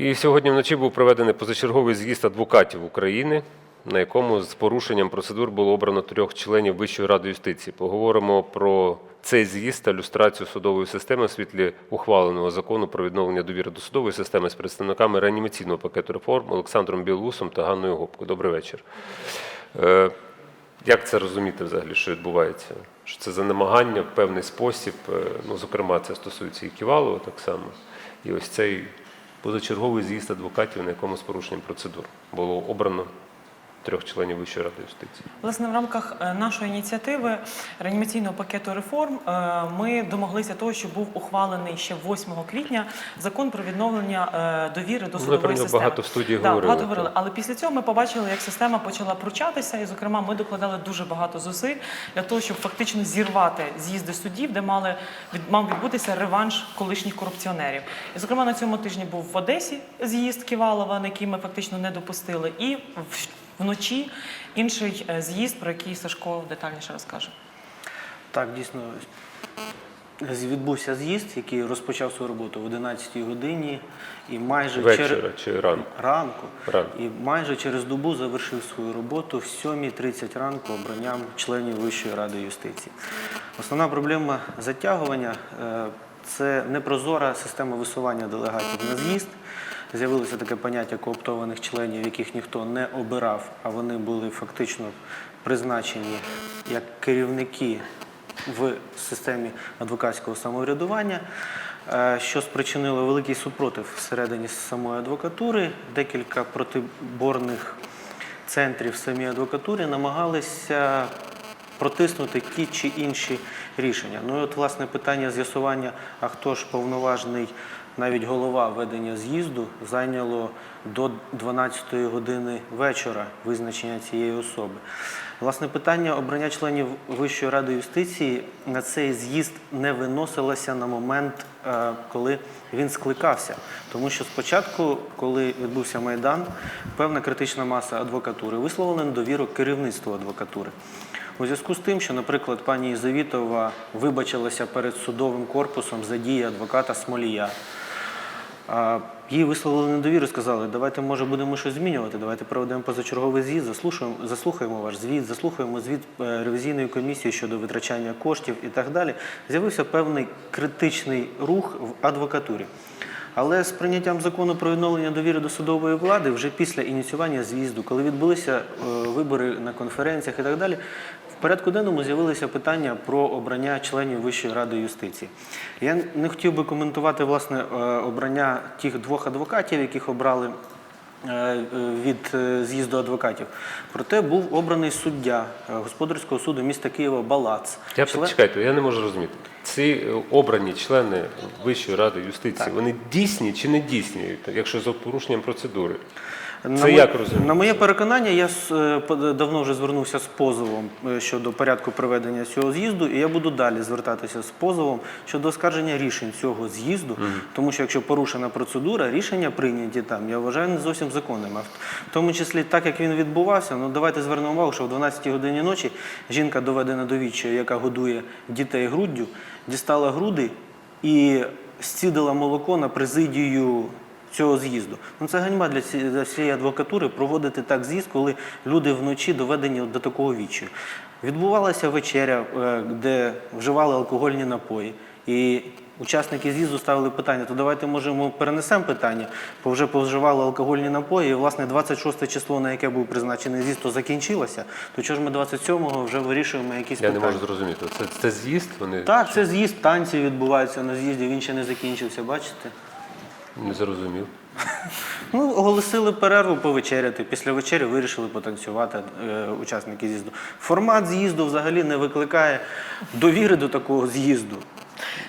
І сьогодні вночі був проведений позачерговий з'їзд адвокатів України, на якому з порушенням процедур було обрано трьох членів Вищої ради юстиції. Поговоримо про цей з'їзд та люстрацію судової системи в світлі ухваленого закону про відновлення довіри до судової системи з представниками реанімаційного пакету реформ Олександром Білоусом та Ганною Гопко. Добрий вечір. Е, Як це розуміти взагалі, що відбувається? Що це за намагання в певний спосіб, е, ну, зокрема, це стосується і Ківалова так само. І ось цей позачерговий з'їзд адвокатів, на якому з порушенням процедур було обрано трьох членів Вищої ради юстиції. Власне, в рамках е, нашої ініціативи реанімаційного пакету реформ е, ми домоглися того, що був ухвалений ще 8 квітня закон про відновлення е, довіри до Ну, судової нього системи. багато в студії Да, говорили, багато говорили. Але після цього ми побачили, як система почала пручатися, і, зокрема, ми докладали дуже багато зусиль для того, щоб фактично зірвати з'їзди судів, де мали мав відбутися реванш колишніх корупціонерів. І, зокрема, на цьому тижні був в Одесі з'їзд Ківалова, на який ми фактично не допустили, і в- вночі інший е, з'їзд, про який Сашко детальніше розкаже. Так, дійсно відбувся з'їзд, який розпочав свою роботу в 11 годині і майже Вечора через чи ранку. ранку, Ранку. і майже через добу завершив свою роботу в 7.30 ранку обранням членів Вищої ради юстиції. Основна проблема затягування е, це непрозора система висування делегатів на з'їзд. З'явилося таке поняття кооптованих членів, яких ніхто не обирав, а вони були фактично призначені як керівники в системі адвокатського самоврядування, е, що спричинило великий супротив всередині самої адвокатури. Декілька протиборних центрів самій адвокатурі намагалися протиснути ті чи інші рішення. Ну і от власне питання з'ясування, а хто ж повноважний, навіть голова ведення з'їзду, зайняло до 12-ї години вечора визначення цієї особи. Власне, питання обрання членів Вищої ради юстиції на цей з'їзд не виносилося на момент, е, коли він скликався. Тому що спочатку, коли відбувся Майдан, певна критична маса адвокатури висловила недовіру керівництву адвокатури. У зв'язку з тим, що, наприклад, пані Єзавітова вибачилася перед судовим корпусом за дії адвоката Смолія. Їй висловили недовіру, сказали, давайте, може, будемо щось змінювати, давайте проведемо позачерговий з'їзд, заслухаємо, заслухаємо ваш звіт, заслухаємо звіт е, ревізійної комісії щодо витрачання коштів і так далі. З'явився певний критичний рух в адвокатурі. Але з прийняттям закону про відновлення довіри до судової влади вже після ініціювання з'їзду, коли відбулися е, вибори на конференціях і так далі, порядку денному з'явилися питання про обрання членів Вищої ради юстиції. Я не хотів би коментувати власне е, обрання тих двох адвокатів, яких обрали е, від е, з'їзду адвокатів. Проте був обраний суддя господарського суду міста Києва Балац. Я Член- чекайте, я не можу зрозуміти. Ці обрані члени Вищої ради юстиції, Так. вони дійсні чи не дійсні, якщо за порушенням процедури? На Це моє- як розуміти? На моє переконання, я е, давно вже звернувся з позовом е, щодо порядку проведення цього з'їзду, і я буду далі звертатися з позовом щодо оскарження рішень цього з'їзду, тому що якщо порушена процедура, рішення прийняті там, я вважаю не зовсім законними. А В тому числі, так як він відбувався, ну давайте звернемо увагу, що в 12 годині ночі жінка доведена до відчаю, яка годує дітей груддю, дістала груди і зцідила молоко на президію цього з'їзду. Ну це ганьба для ці- для всієї адвокатури проводити так з'їзд, коли люди вночі доведені до такого відчаю. Відбувалася вечеря, е, де вживали алкогольні напої. І учасники з'їзду ставили питання: то давайте може ми перенесемо питання, бо вже повживали алкогольні напої. І власне 26 число, на яке був призначений з'їзд, то закінчилося. То чого ж ми 27-го вже вирішуємо якісь Я не можу зрозуміти. Це, це з'їзд, вони Так, це з'їзд, танці відбуваються на з'їзді, він ще не закінчився, бачите? Не зрозумів. Ну, оголосили перерву повечеряти. Після вечері вирішили потанцювати е, учасники з'їзду. Формат з'їзду взагалі не викликає довіри до такого з'їзду.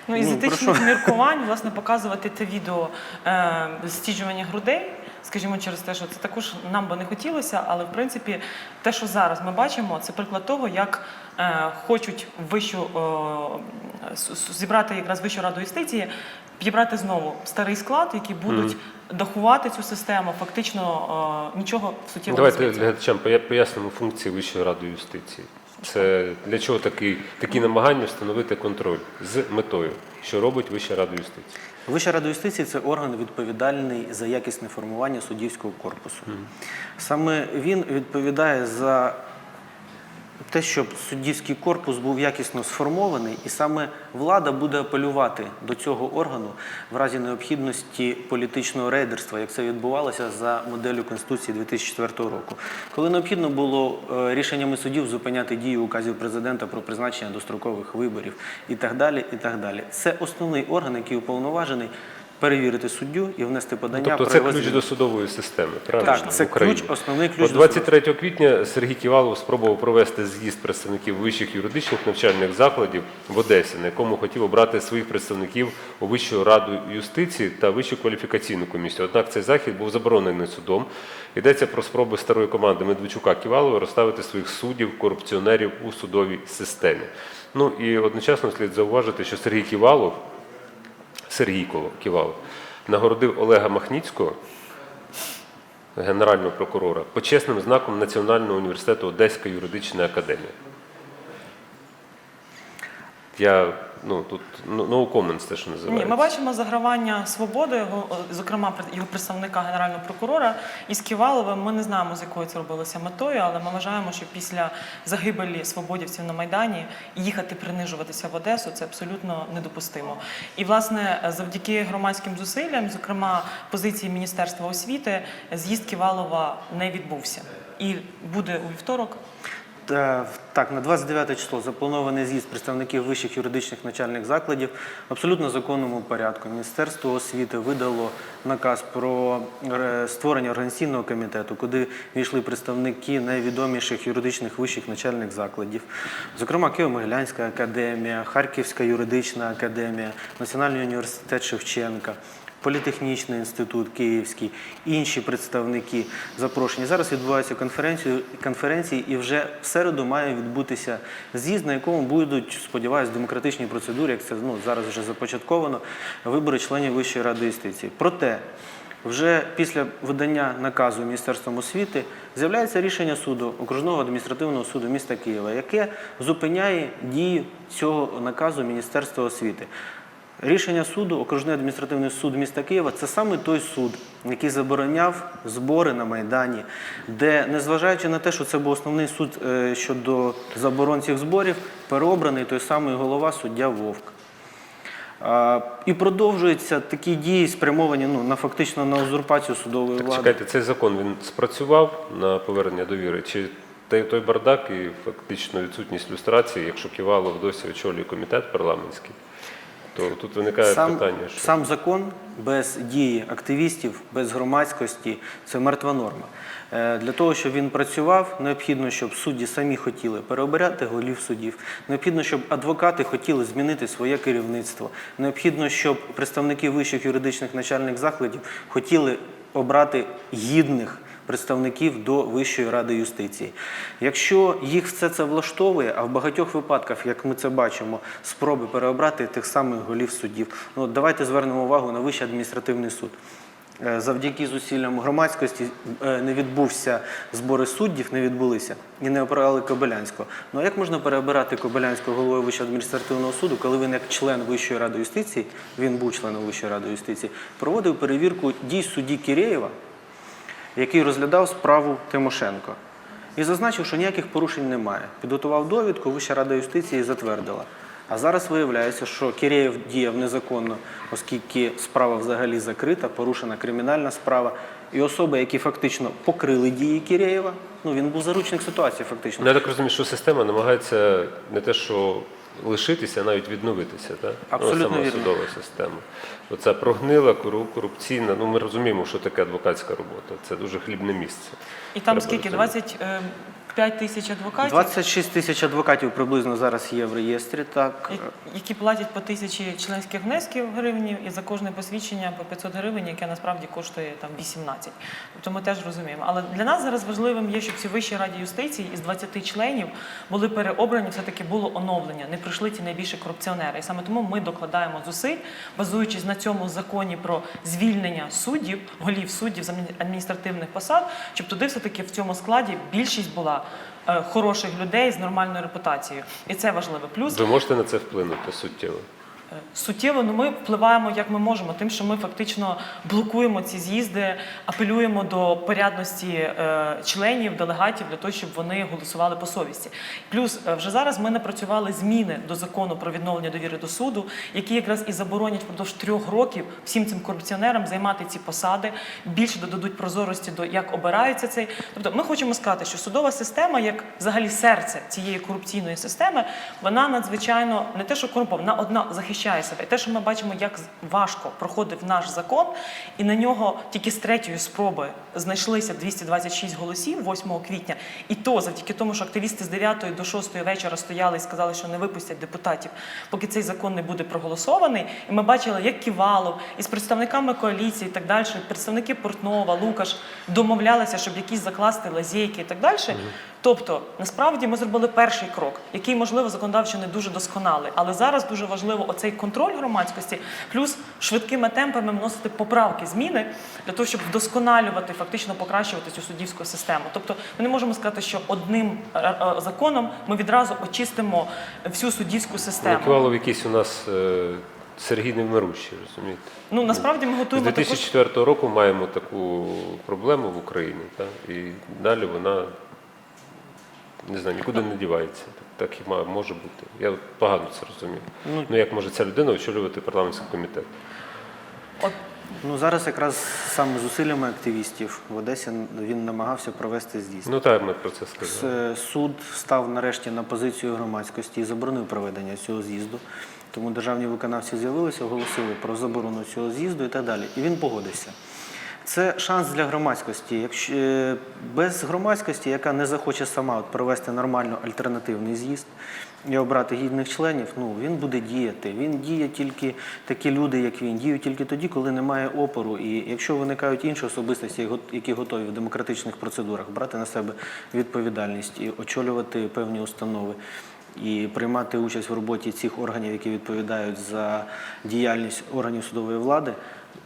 Ну і з Ну, про етичних що? міркувань, власне, показувати те відео е, стіджування грудей, скажімо, через те, що це також нам би не хотілося, але в принципі те, що зараз ми бачимо, це приклад того, як е, хочуть вищу е, с- с- зібрати якраз вищу раду юстиції, підібрати знову старий склад, які будуть дахувати цю систему, фактично е, нічого суттєво не Давайте зміниться. глядачам поя- пояснимо функції Вищої ради юстиції. Це для чого такі, такі намагання встановити контроль з метою, що робить Вища рада юстиції? Вища рада юстиції це орган відповідальний за якісне формування суддівського корпусу. Саме він відповідає за те, щоб суддівський корпус був якісно сформований, і саме влада буде апелювати до цього органу в разі необхідності політичного рейдерства, як це відбувалося за моделлю Конституції 2004 року. Коли необхідно було е, рішеннями судів зупиняти дію указів президента про призначення дострокових виборів і так далі. І так далі. Це основний орган, який уповноважений перевірити суддю і внести подання. Тобто про це ключ до судової системи, правильно? Так, це ключ, основний ключ От до квітня Сергій Ківалов спробував провести з'їзд представників вищих юридичних навчальних закладів в Одесі, на якому хотів обрати своїх представників у Вищу раду юстиції та Вищу кваліфікаційну комісію. Однак цей захід був заборонений судом. Йдеться про спроби старої команди Медведчука Ківалова розставити своїх суддів, корупціонерів у судовій системі. Ну і одночасно слід зауважити, що Сергій Ківалов, Сергій Ківалов, нагородив Олега Махніцького, генерального прокурора, почесним знаком Національного університету Одеська юридична академія. Я, ну, тут no no comments, те, що Ні, ми бачимо загравання свободи, його, зокрема його представника генерального прокурора із Ківаловим. Ми не знаємо, з якою це робилося метою, але ми вважаємо, що після загибелі свободівців на майдані їхати принижуватися в Одесу це абсолютно недопустимо. І власне завдяки громадським зусиллям, зокрема позиції Міністерства освіти, з'їзд Ківалова не відбувся. І буде у вівторок. Та, Так, на 29 число запланований з'їзд представників вищих юридичних навчальних закладів в абсолютно законному порядку. Міністерство освіти видало наказ про е, створення організаційного комітету, куди війшли представники найвідоміших юридичних вищих навчальних закладів, зокрема Києво-Могилянська академія, Харківська юридична академія, Національний університет Шевченка. Політехнічний інститут Київський, інші представники запрошені. Зараз відбуваються конференції, і вже в середу має відбутися з'їзд, на якому будуть, сподіваюся, демократичні процедури, як це ну, зараз вже започатковано, вибори членів Вищої ради юстиції. Проте вже після видання наказу Міністерством освіти з'являється рішення суду окружного адміністративного суду міста Києва, яке зупиняє дію цього наказу Міністерства освіти. Рішення суду, окружний адміністративний суд міста Києва, це саме той суд, який забороняв збори на Майдані, де, незважаючи на те, що це був основний суд е, щодо заборон цих зборів, переобраний той самий голова суддя Вовк. І продовжуються такі дії, спрямовані ну, на фактично на узурпацію судової Так, влади. чекайте, цей закон він спрацював на повернення довіри? Чи той, той бардак і фактично відсутність люстрації, якщо Ківалов досі очолює комітет парламентський, то тут виникає Сам, питання, що сам закон без дії активістів, без громадськості це мертва норма. Е, Для того, щоб він працював, необхідно, щоб судді самі хотіли переобирати голів судів. Необхідно, щоб адвокати хотіли змінити своє керівництво. Необхідно, щоб представники вищих юридичних начальних закладів хотіли обрати гідних представників до Вищої ради юстиції. Якщо їх все це влаштовує, а в багатьох випадках, як ми це бачимо, спроби переобрати тих самих голів суддів, ну давайте звернемо увагу на Вищий адміністративний суд. Е, Завдяки зусиллям громадськості е, не відбувся збори суддів, не відбулися і не обрали Кобилянського. Ну а як можна переобирати Кобилянського головою Вищого адміністративного суду, коли він як член Вищої ради юстиції, він був членом Вищої ради юстиції, проводив перевірку дій судді Кірєєва, який розглядав справу Тимошенко. І зазначив, що ніяких порушень немає. Підготував довідку, Вища рада юстиції затвердила. А зараз виявляється, що Кірєєв діяв незаконно, оскільки справа взагалі закрита, порушена кримінальна справа. І особи, які фактично покрили дії Кірєєва, ну він був заручник ситуації, фактично. Ну, я так розумію, що система намагається не те, що лишитися, а навіть відновитися. Так? Абсолютно ну, сама судова система. Оця прогнила, корупційна. Ну, ми розуміємо, що таке адвокатська робота. Це дуже хлібне місце. І там Треба скільки? розуміти. 25 тисяч адвокатів? 26 тисяч адвокатів приблизно зараз є в реєстрі. Так Я- які платять по тисячі членських внесків гривень і за кожне посвідчення по 500 гривень, яке насправді коштує там 18. Тобто ми теж розуміємо. Але для нас зараз важливим є, щоб ці вищі раді юстиції із 20 членів були переобрані, все-таки було оновлення, не прийшли ті найбільші корупціонери. І саме тому ми докладаємо зусиль, базуючись на цьому законі про звільнення суддів, голів суддів з адмі- адміністративних посад, щоб туди все-таки в цьому складі більшість була е, хороших людей з нормальною репутацією. І це важливо. Плюс Ви можете на це вплинути суттєво? Суттєво, ну ми впливаємо як ми можемо, тим, що ми фактично блокуємо ці з'їзди, апелюємо до порядності е, членів, делегатів для того, щоб вони голосували по совісті. Плюс е, вже зараз ми напрацювали зміни до закону про відновлення довіри до суду, які якраз і заборонять впродовж трьох років всім цим корупціонерам займати ці посади, більше додадуть прозорості до як обирається цей. Тобто, ми хочемо сказати, що судова система, як взагалі серце цієї корупційної системи, вона надзвичайно не те, що корумпована, вона одна захищає себе. І те, що ми бачимо, як важко проходив наш закон, і на нього тільки з третьої спроби знайшлися 226 голосів 8 квітня, і то завдяки тому, що активісти з 9 до 6 вечора стояли і сказали, що не випустять депутатів, поки цей закон не буде проголосований. І ми бачили, як Ківалов із представниками коаліції і так далі, представники Портнова, Лукаш домовлялися, щоб якісь закласти лазейки і так далі. Тобто, насправді ми зробили перший крок, який, можливо, законодавчо не дуже досконалий, але зараз дуже важливо оцей контроль громадськості, плюс швидкими темпами вносити поправки, зміни для того, щоб вдосконалювати, фактично покращувати цю суддівську систему. Тобто, ми не можемо сказати, що одним е, е, законом ми відразу очистимо всю суддівську систему. Ківалов якийсь у нас е, Сергій Невмирущий, розумієте? Ну насправді ми З готуємо також 2004 року маємо таку проблему в Україні, та? і далі вона не знаю, нікуди не дівається. Так і має- може бути. Я погано це розумію. Ну, Ну як може ця людина очолювати парламентський комітет? От Ну зараз якраз саме зусиллями активістів в Одесі він намагався провести з'їзд. Ну так, ми про це сказали. Суд став нарешті на позицію громадськості і заборонив проведення цього з'їзду. Тому державні виконавці з'явилися, оголосили про заборону цього з'їзду і так далі. І він погодився. Це шанс для громадськості. Якщо е, без громадськості, яка не захоче сама от провести нормально альтернативний з'їзд і обрати гідних членів, ну він буде діяти. Він діє тільки такі люди, як він, діють тільки тоді, коли немає опору. І якщо виникають інші особистості, які готові в демократичних процедурах брати на себе відповідальність і очолювати певні установи. І приймати участь в роботі цих органів, які відповідають за діяльність органів судової влади,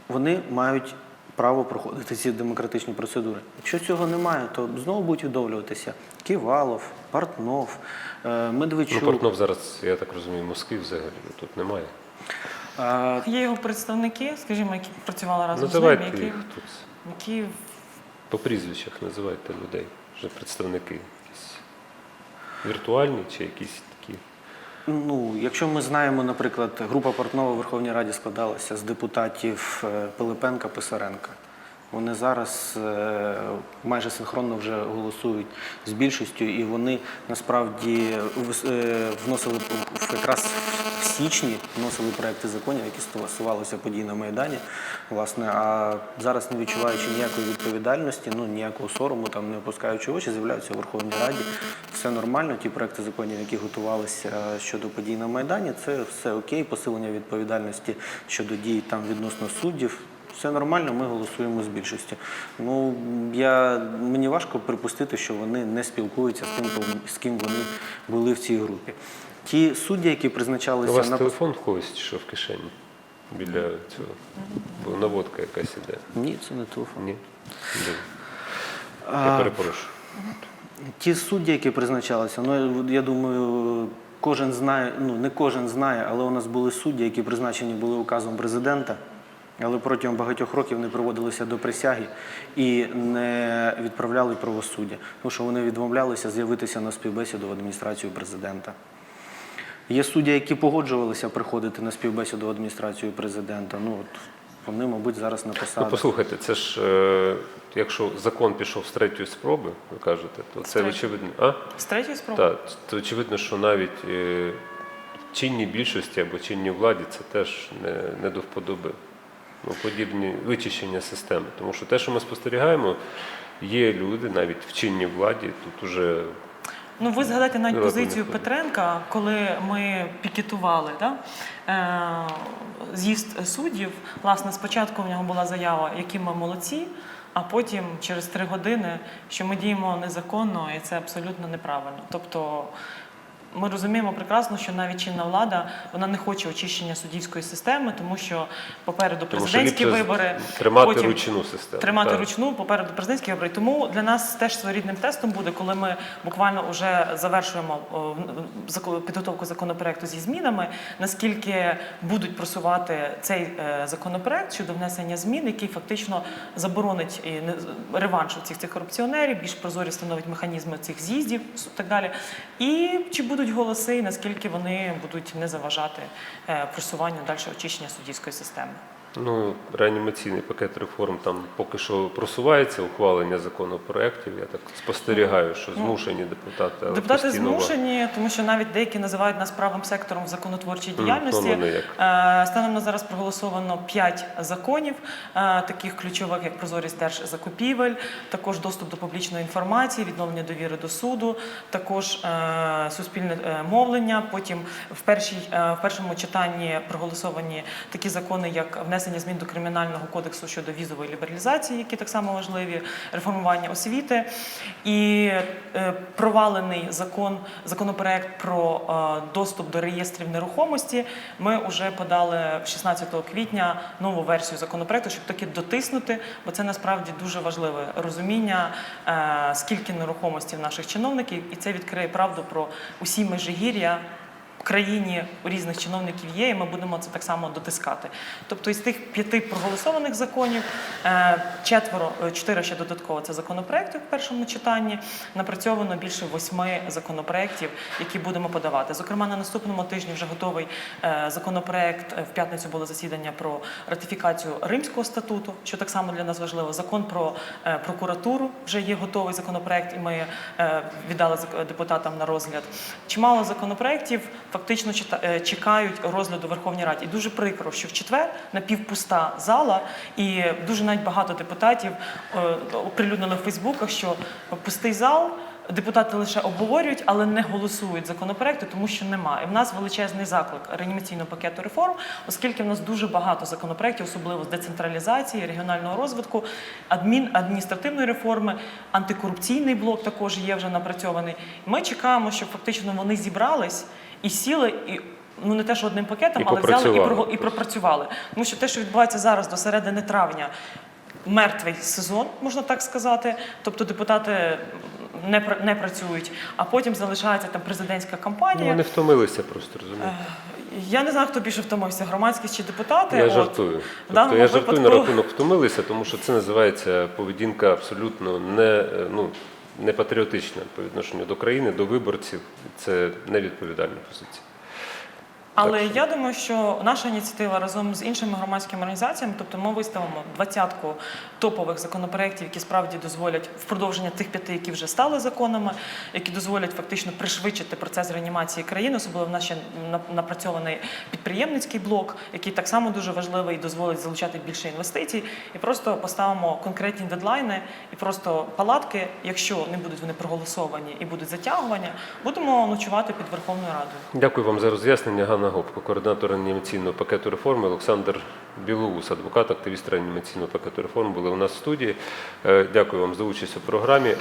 вони мають право проходити ці демократичні процедури. Якщо цього немає, то знову будуть відновлюватися Ківалов, Портнов, е, Ну, Портнов зараз, я так розумію, в Москві взагалі тут немає. А, є його представники, скажімо, які працювали разом з ним, які, їх тут. які По прізвищах називайте людей, вже представники якісь віртуальні чи якісь. Ну, якщо ми знаємо, наприклад, група Портнова в Верховній Раді складалася з депутатів е, Пилипенка, Писаренка. Вони зараз е, майже синхронно вже голосують з більшістю, і вони насправді е, вносили якраз в січні вносили проекти законів, які стосувалися подій на Майдані. Власне, а зараз не відчуваючи ніякої відповідальності, ну ніякого сорому, там не опускаючи очі, з'являються у Верховній Раді. Все нормально. Ті проекти законів, які готувалися щодо подій на Майдані, це все окей. Посилення відповідальності щодо дій там відносно суддів. Все нормально, ми голосуємо з більшістю. Ну я мені важко припустити, що вони не спілкуються з тим, з ким вони були в цій групі. Ті судді, які У призначалися вас на телефон в когось що в кишені біля цього? Бо наводка якась іде. ні, це не телефон. Ні? Я перепрошую. Ті судді, які призначалися, ну я думаю, кожен знає, ну не кожен знає, але у нас були судді, які призначені були указом президента, але протягом багатьох років не проводилися до присяги і не відправляли правосуддя, тому що вони відмовлялися з'явитися на співбесіду в адміністрацію президента. Є судді, які погоджувалися приходити на співбесіду в адміністрацію президента. Ну от вони, мабуть, зараз на Ну, послухайте, це ж е, якщо закон пішов з третьої спроби, ви кажете, то це третьої. очевидно. А? з третьої спроби. Так, то очевидно, що навіть е, чинній більшості або чинній владі це теж не, не до вподоби. Ну, подібні вичищення системи. Тому що те, що ми спостерігаємо, є люди навіть в чинній владі, тут уже Ну, ви згадайте навіть позицію Петренка, коли ми пікетували да? е, з'їзд суддів. Власне, спочатку в нього була заява, які ми молодці, а потім через три години, що ми діємо незаконно, і це абсолютно неправильно. Тобто ми розуміємо прекрасно, що навіть чинна влада вона не хоче очищення суддівської системи, тому що попереду Тому що президентські вибори, тримати потім ручну систему. тримати Так. ручну попереду президентські вибори. Тому для нас теж своєрідним тестом буде, коли ми буквально вже завершуємо підготовку законопроекту зі змінами, наскільки будуть просувати цей е, законопроект щодо внесення змін, який фактично заборонить реванш цих цих корупціонерів, більш прозорі становить механізми цих з'їздів і так далі. І чи будуть голоси, і наскільки вони будуть не заважати е, просуванню далі очищення суддівської системи. Ну, реанімаційний пакет реформ там поки що просувається ухвалення законопроєктів. Я так спостерігаю, що змушені депутати. але Ну, Депутати змушені, тому що навіть деякі називають нас правим сектором в законотворчій діяльності. вони як. Е, Станом на зараз проголосовано 5 законів, е, таких ключових, як прозорість держзакупівель, також доступ до публічної інформації, відновлення довіри до суду, також е, суспільне мовлення. Потім в першій в першому читанні проголосовані такі закони, як внесення змін до кримінального кодексу щодо візової лібералізації, які так само важливі, реформування освіти і е, провалений закон, законопроект про е, доступ до реєстрів нерухомості. Ми вже подали 16 квітня нову версію законопроекту, щоб таки дотиснути, бо це насправді дуже важливе розуміння, е, скільки нерухомості в наших чиновників, і це відкриє правду про усі межигір'я країні різних чиновників є, і ми будемо це так само дотискати. Тобто із тих п'яти проголосованих законів е, четверо, е, чотири ще додатково це законопроекти в першому читанні. Напрацьовано більше восьми законопроєктів, які будемо подавати. Зокрема, на наступному тижні вже готовий е, законопроект. В п'ятницю було засідання про ратифікацію Римського статуту, що так само для нас важливо. Закон про прокуратуру вже є готовий законопроект, і ми віддали депутатам на розгляд. Чимало законопроєктів фактично е, чекають розгляду Верховній Раді. І дуже прикро, що в четвер напівпуста зала, і дуже навіть багато депутатів е, оприлюднили в Фейсбуках, що пустий зал. Депутати лише обговорюють, але не голосують законопроекти, тому що немає. І в нас величезний заклик реанімаційного пакету реформ, оскільки в нас дуже багато законопроєктів, особливо з децентралізації, регіонального розвитку, адмін, адміністративної реформи, антикорупційний блок також є вже напрацьований. Ми чекаємо, щоб фактично вони зібрались і сіли і. Ну не те, що одним пакетом, І але взяли і, прого- і пропрацювали. Тому що те, що відбувається зараз до середини травня, мертвий сезон, можна так сказати. Тобто депутати не, не працюють, а потім залишається там президентська Ну, кампанія. вони втомилися просто, розумієте? Я не знаю, хто більше втомився, громадськість чи депутати. Я От. жартую. Тобто я жартую на рахунок втомилися, тому що це називається поведінка абсолютно не, е, ну, не патріотична по відношенню до країни, до виборців. Це невідповідальна позиція. Але Так я думаю, що наша ініціатива разом з іншими громадськими організаціями, тобто ми виставимо двадцятку топових законопроєктів, які справді дозволять в продовження тих п'яти, які вже стали законами, які дозволять фактично пришвидшити процес реанімації країни. Особливо в нас ще на- напрацьований підприємницький блок, який так само дуже важливий і дозволить залучати більше інвестицій. І просто поставимо конкретні дедлайни і просто палатки, якщо не будуть вони проголосовані і будуть затягування, будемо ночувати під Верховною Радою. Дякую вам за роз'яснення. Ганна Гопко, координатор реанімаційного пакету реформи, Олександр Білоус, адвокат, активіст реанімаційного пакету реформ, були у нас в студії. Е, Дякую вам за участь у програмі.